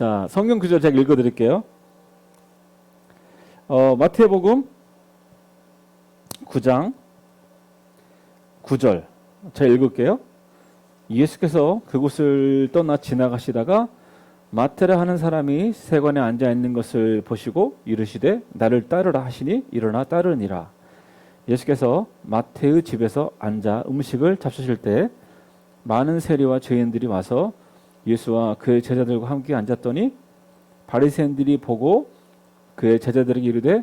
자, 성경 구절 제가 읽어 드릴게요. 어, 마태복음 9장 9절. 제가 읽을게요. 예수께서 그곳을 떠나 지나가시다가 마태라 하는 사람이 세관에 앉아 있는 것을 보시고 이르시되 나를 따르라 하시니 일어나 따르니라. 예수께서 마태의 집에서 앉아 음식을 잡수실 때 많은 세리와 죄인들이 와서 예수와 그의 제자들과 함께 앉았더니 바리새인들이 보고 그의 제자들에게 이르되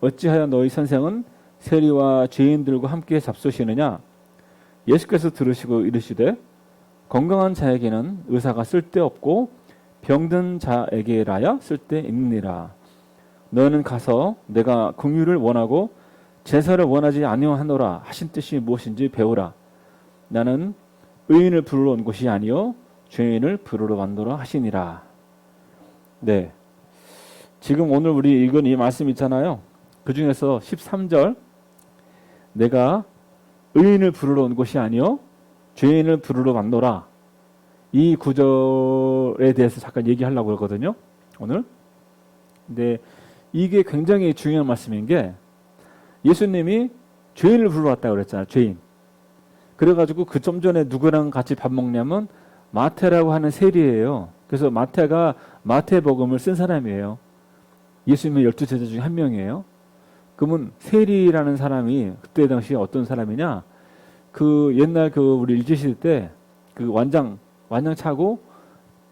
어찌하여 너희 선생은 세리와 죄인들과 함께 잡수시느냐? 예수께서 들으시고 이르시되 건강한 자에게는 의사가 쓸데없고 병든 자에게라야 쓸데있느니라. 너는 가서 내가 긍휼을 원하고 제사를 원하지 아니하노라 하신 뜻이 무엇인지 배우라. 나는 의인을 부르러 온 것이 아니요 죄인을 부르러 왔노라 하시니라. 네. 지금 오늘 우리 읽은 이 말씀 있잖아요. 그 중에서 13절 내가 의인을 부르러 온 것이 아니요 죄인을 부르러 왔노라. 이 구절에 대해서 잠깐 얘기하려고 그러거든요. 오늘. 근데 이게 굉장히 중요한 말씀인 게 예수님이 죄인을 부르러 왔다고 그랬잖아요. 죄인. 그래가지고 그 좀 전에 누구랑 같이 밥 먹냐면 마태라고 하는 세리예요. 그래서 마태가 마태복음을 쓴 사람이에요. 예수님의 열두 제자 중에 한 명이에요. 그러면 세리라는 사람이 그때 당시에 어떤 사람이냐? 그 옛날 그 우리 일제시대 때 그 완장 완장 차고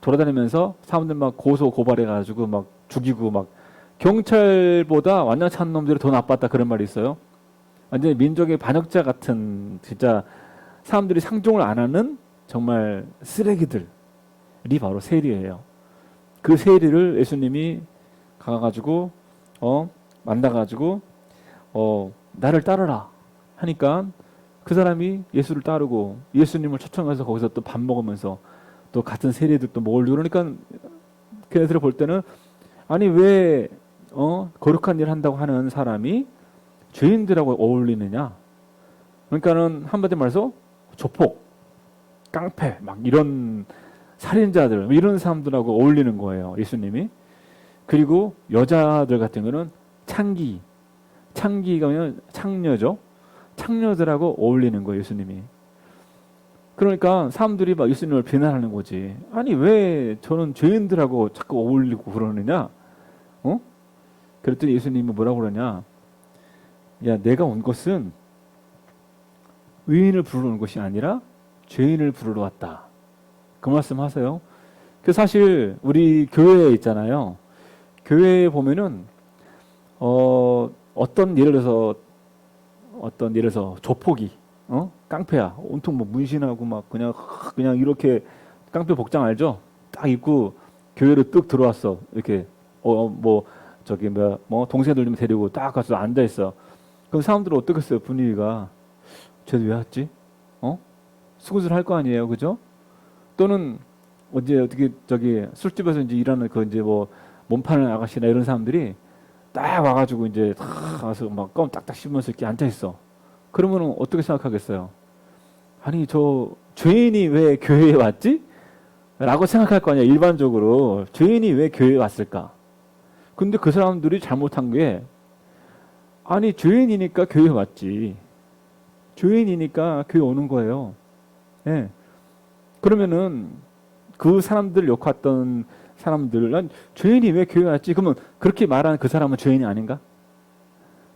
돌아다니면서 사람들 막 고소 고발해 가지고 막 죽이고 막 경찰보다 완장 찬 놈들이 더 나빴다 그런 말이 있어요. 완전히 민족의 반역자 같은 진짜 사람들이 상종을 안 하는 정말 쓰레기들이 바로 세리예요. 그 세리를 예수님이 가가지고 어 만나가지고 어 나를 따르라 하니까 그 사람이 예수를 따르고 예수님을 초청해서 거기서 또 밥 먹으면서 또 같은 세리들 또 먹으려고 그러니까 걔네들 볼 때는 아니 왜 어, 거룩한 일 한다고 하는 사람이 죄인들하고 어울리느냐? 그러니까는 한마디 말해서 조폭, 깡패, 막 이런 살인자들, 뭐 이런 사람들하고 어울리는 거예요. 예수님이. 그리고 여자들 같은 거는 창기, 창기가 뭐냐면 창녀죠. 창녀들하고 어울리는 거예요. 예수님이. 그러니까 사람들이 막 예수님을 비난하는 거지. 아니 왜 저는 죄인들하고 자꾸 어울리고 그러느냐? 어? 그랬더니 예수님이 뭐라고 그러냐? 야, 내가 온 것은 의인을 부르러 온 것이 아니라 죄인을 부르러 왔다. 그 말씀 하세요. 그 사실 우리 교회에 있잖아요. 교회에 보면은 어 어떤 예를 들어서 어떤 예를 들어서 조폭이 어 깡패야 온통 뭐 문신하고 막 그냥 그냥 이렇게 깡패 복장 알죠? 딱 입고 교회로 뚝 들어왔어 이렇게 어 뭐 저기 뭐야 뭐 동생들 좀 데리고 딱 가서 앉아 있어. 그럼 사람들은 어떻겠어요 분위기가 쟤도 왜 왔지? 어? 수굿을 할거 아니에요, 그죠? 또는 언제 어떻게 저기 술집에서 이제 일하는 그 이제 뭐 몸파는 아가씨나 이런 사람들이 딱 와가지고 이제 딱 와서 막 껌 딱딱 씹으면서 이렇게 앉아 있어. 그러면은 어떻게 생각하겠어요? 아니 저 죄인이 왜 교회에 왔지? 라고 생각할 거 아니야 일반적으로 죄인이 왜 교회에 왔을까? 근데 그 사람들이 잘못한 게 아니 죄인이니까 교회 왔지. 죄인이니까 교회 오는 거예요. 예. 그러면은 그 사람들 욕했던 사람들, 난 죄인이 왜 교회 왔지? 그러면 그렇게 말하는 그 사람은 죄인이 아닌가?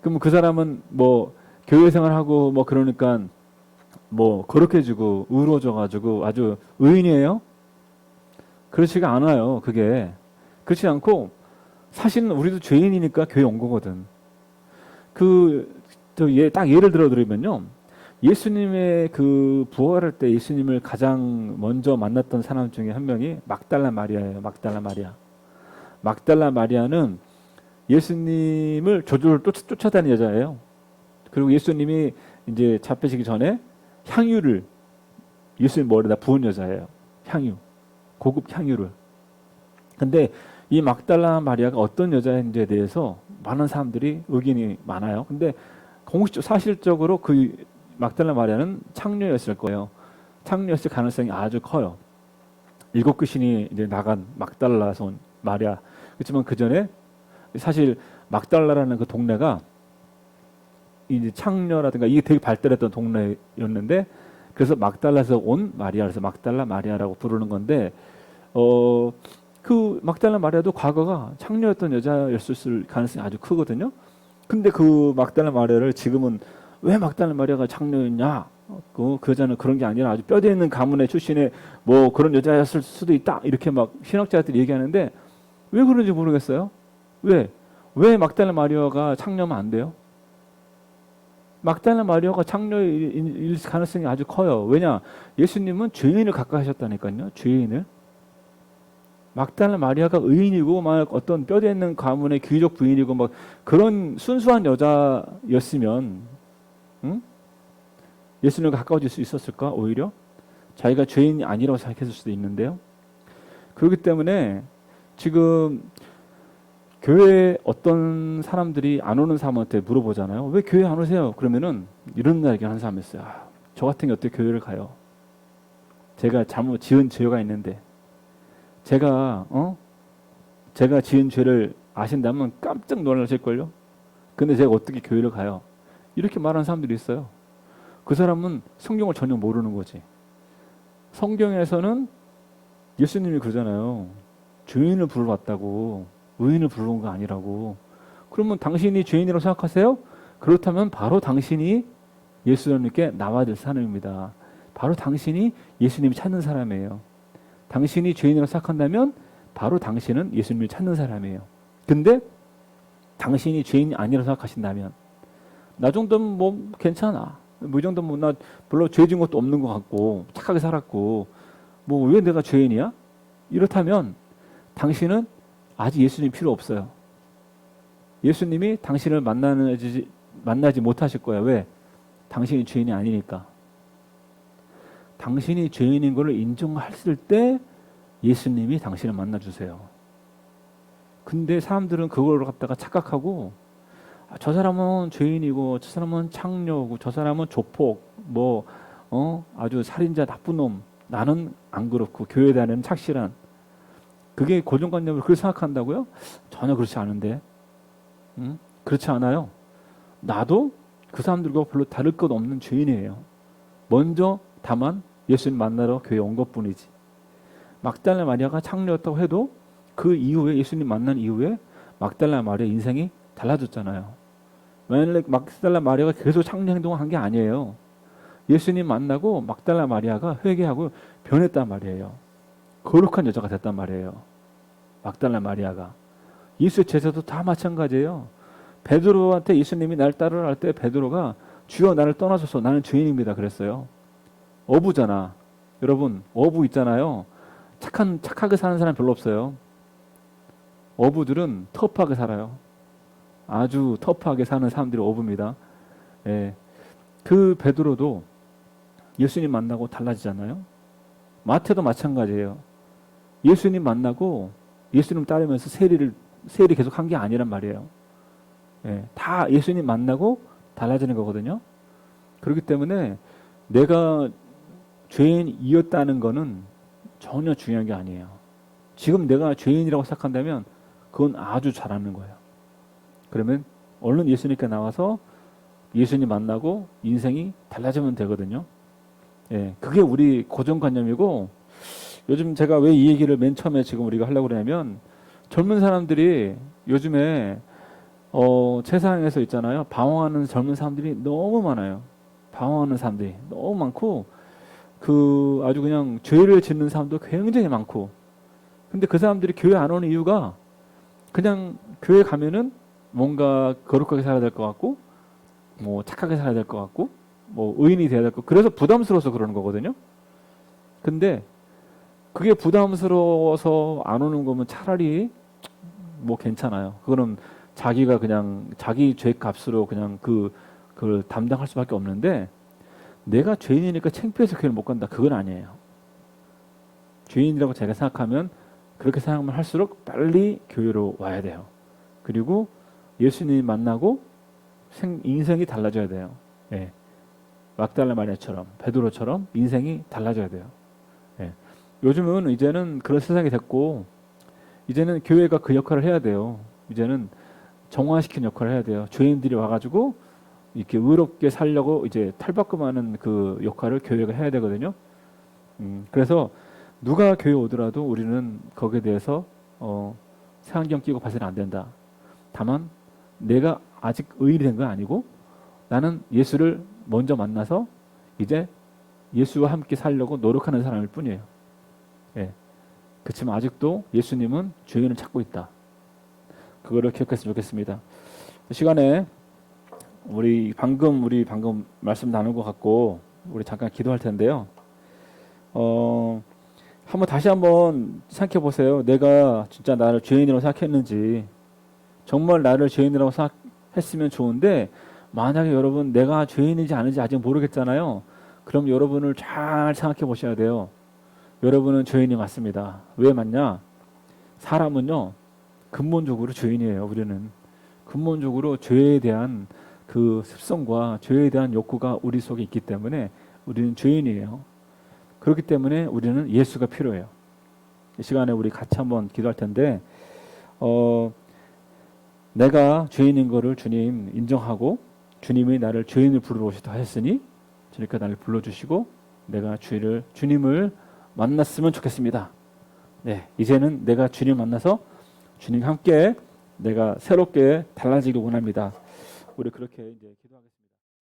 그러면 그 사람은 뭐 교회 생활하고 뭐 그러니까 뭐 거룩해지고 의로워져가지고 아주 의인이에요? 그렇지가 않아요. 그게 그렇지 않고 사실은 우리도 죄인이니까 교회 온 거거든. 그저딱 예를 들어 드리면요. 예수님의 그 부활할 때 예수님을 가장 먼저 만났던 사람 중에 한 명이 막달라 마리아예요. 막달라 마리아. 막달라 마리아는 예수님을 저절로 쫓, 쫓아다니는 여자예요. 그리고 예수님이 이제 잡히시기 전에 향유를 예수님 머리에다 부은 여자예요. 향유. 고급 향유를. 근데 이 막달라 마리아가 어떤 여자인지에 대해서 많은 사람들이 의견이 많아요. 근데 공식 사실적으로 그 막달라 마리아는 창녀였을 거예요. 창녀였을 가능성이 아주 커요. 일곱 귀신이 이제 나간 막달라서 온 마리아. 그렇지만 그 전에 사실 막달라라는 그 동네가 이제 창녀라든가 이게 되게 발달했던 동네였는데 그래서 막달라에서 온 마리아 그래서 막달라 마리아라고 부르는 건데 어 그 막달라 마리아도 과거가 창녀였던 여자였을 가능성이 아주 크거든요. 근데 그 막달라 마리아를 지금은 왜 막달라 마리아가 창녀였냐? 그, 그 여자는 그런 게 아니라 아주 뼈대 있는 가문의 출신의 뭐 그런 여자였을 수도 있다 이렇게 막 신학자들이 얘기하는데 왜 그런지 모르겠어요. 왜? 왜 막달라 마리아가 창녀면 안 돼요? 막달라 마리아가 창녀일 가능성이 아주 커요. 왜냐? 예수님은 죄인을 가까이 하셨다니까요. 죄인을. 막달라 마리아가 의인이고 막 어떤 뼈대 있는 가문의 귀족 부인이고 막 그런 순수한 여자였으면 응? 예수님과 가까워질 수 있었을까? 오히려 자기가 죄인이 아니라고 생각했을 수도 있는데요. 그렇기 때문에 지금 교회에 어떤 사람들이 안 오는 사람한테 물어보잖아요. 왜 교회 안 오세요? 그러면은 이런 날 얘기하는 사람이 있어요. 아, 저 같은 게 어떻게 교회를 가요? 제가 잘못 지은 죄가 있는데 제가 어 제가 지은 죄를 아신다면 깜짝 놀라실 걸요. 근데 제가 어떻게 교회를 가요? 이렇게 말하는 사람들이 있어요. 그 사람은 성경을 전혀 모르는 거지. 성경에서는 예수님이 그러잖아요. 죄인을 불러왔다고 의인을 부르는 거 아니라고. 그러면 당신이 죄인이라고 생각하세요? 그렇다면 바로 당신이 예수님께 나와야 될 사람입니다. 바로 당신이 예수님을 찾는 사람이에요. 당신이 죄인이라고 생각한다면 바로 당신은 예수님을 찾는 사람이에요. 근데 당신이 죄인이 아니라고 생각하신다면 나 정도면 뭐 괜찮아. 뭐이 정도면 나 별로 죄 지은 것도 없는 것 같고 착하게 살았고 뭐 왜 내가 죄인이야? 이렇다면 당신은 아직 예수님 필요 없어요. 예수님이 당신을 만나지 만나지 못하실 거야. 왜? 당신이 죄인이 아니니까. 당신이 죄인인 것을 인정했을 때 예수님이 당신을 만나 주세요. 근데 사람들은 그걸 갖다가 착각하고 아, 저 사람은 죄인이고 저 사람은 창녀고 저 사람은 조폭 뭐 어? 아주 살인자 나쁜 놈 나는 안 그렇고 교회에 대한 착실한 그게 고정관념을 그렇게 생각한다고요? 전혀 그렇지 않은데 응? 그렇지 않아요. 나도 그 사람들과 별로 다를 것 없는 죄인이에요. 먼저 다만 예수님 만나러 교회 온 것뿐이지. 막달라 마리아가 창녀였다고 해도 그 이후에 예수님 만난 이후에 막달라 마리아 인생이 달라졌잖아요. 만약 막달라 마리아가 계속 창녀 행동을 한 게 아니에요. 예수님 만나고 막달라 마리아가 회개하고 변했단 말이에요. 거룩한 여자가 됐단 말이에요. 막달라 마리아가. 예수의 제자도 다 마찬가지예요. 베드로한테 예수님이 날 따르라 할 때 베드로가 주여 나를 떠나소서 나는 죄인입니다 그랬어요. 어부잖아. 여러분 어부 있잖아요. 착한 착하게 사는 사람 별로 없어요. 어부들은 터프하게 살아요. 아주 터프하게 사는 사람들이 어부입니다. 예. 그 베드로도 예수님 만나고 달라지잖아요. 마태도 마찬가지예요. 예수님 만나고 예수님 따르면서 세리를 세리 계속 한 게 아니란 말이에요. 예. 다 예수님 만나고 달라지는 거거든요. 그렇기 때문에 내가 죄인이었다는 거는 전혀 중요한 게 아니에요. 지금 내가 죄인이라고 생각한다면 그건 아주 잘하는 거예요. 그러면 얼른 예수님께 나와서 예수님 만나고 인생이 달라지면 되거든요. 예, 그게 우리 고정관념이고 요즘 제가 왜 이 얘기를 맨 처음에 지금 우리가 하려고 그러냐면 젊은 사람들이 요즘에 어, 세상에서 있잖아요. 방황하는 젊은 사람들이 너무 많아요. 방황하는 사람들이 너무 많고 그 아주 그냥 죄를 짓는 사람도 굉장히 많고 근데 그 사람들이 교회 안 오는 이유가 그냥 교회 가면은 뭔가 거룩하게 살아야 될 것 같고 뭐 착하게 살아야 될 것 같고 뭐 의인이 돼야 될 것 그래서 부담스러워서 그러는 거거든요. 근데 그게 부담스러워서 안 오는 거면 차라리 뭐 괜찮아요. 그거는 자기가 그냥 자기 죄 값으로 그냥 그 그걸 담당할 수밖에 없는데 내가 죄인이니까 창피해서 교회를 못 간다. 그건 아니에요. 죄인이라고 제가 생각하면 그렇게 생각만 할수록 빨리 교회로 와야 돼요. 그리고 예수님 만나고 생, 인생이 달라져야 돼요. 예. 막달라 마리아처럼 베드로처럼 인생이 달라져야 돼요. 예. 요즘은 이제는 그런 세상이 됐고 이제는 교회가 그 역할을 해야 돼요. 이제는 정화시키는 역할을 해야 돼요. 죄인들이 와가지고 이렇게 의롭게 살려고 이제 탈바꿈하는 그 역할을 교회가 해야 되거든요. 음, 그래서 누가 교회 오더라도 우리는 거기에 대해서 어, 색안경 끼고 봐서는 안 된다. 다만 내가 아직 의인이 된 건 아니고 나는 예수를 먼저 만나서 이제 예수와 함께 살려고 노력하는 사람일 뿐이에요. 예. 그렇지만 아직도 예수님은 죄인을 찾고 있다. 그거를 기억했으면 좋겠습니다. 이 시간에 우리 방금 우리 방금 말씀 나눈 것 같고 우리 잠깐 기도할 텐데요. 어, 한번 다시 한번 생각해 보세요. 내가 진짜 나를 죄인이라고 생각했는지 정말 나를 죄인이라고 생각했으면 좋은데 만약에 여러분 내가 죄인인지 아닌지 아직 모르겠잖아요. 그럼 여러분을 잘 생각해 보셔야 돼요. 여러분은 죄인이 맞습니다. 왜 맞냐? 사람은요 근본적으로 죄인이에요. 우리는 근본적으로 죄에 대한 그 습성과 죄에 대한 욕구가 우리 속에 있기 때문에 우리는 죄인이에요. 그렇기 때문에 우리는 예수가 필요해요. 이 시간에 우리 같이 한번 기도할 텐데 어, 내가 죄인인 거를 주님 인정하고 주님이 나를 죄인을 부르러 오시다 하셨으니 주님께 나를 불러주시고 내가 주를 주님을 만났으면 좋겠습니다. 네, 이제는 내가 주님 만나서 주님 함께 내가 새롭게 달라지길 원합니다. 우리 그렇게 이제 기도하겠습니다.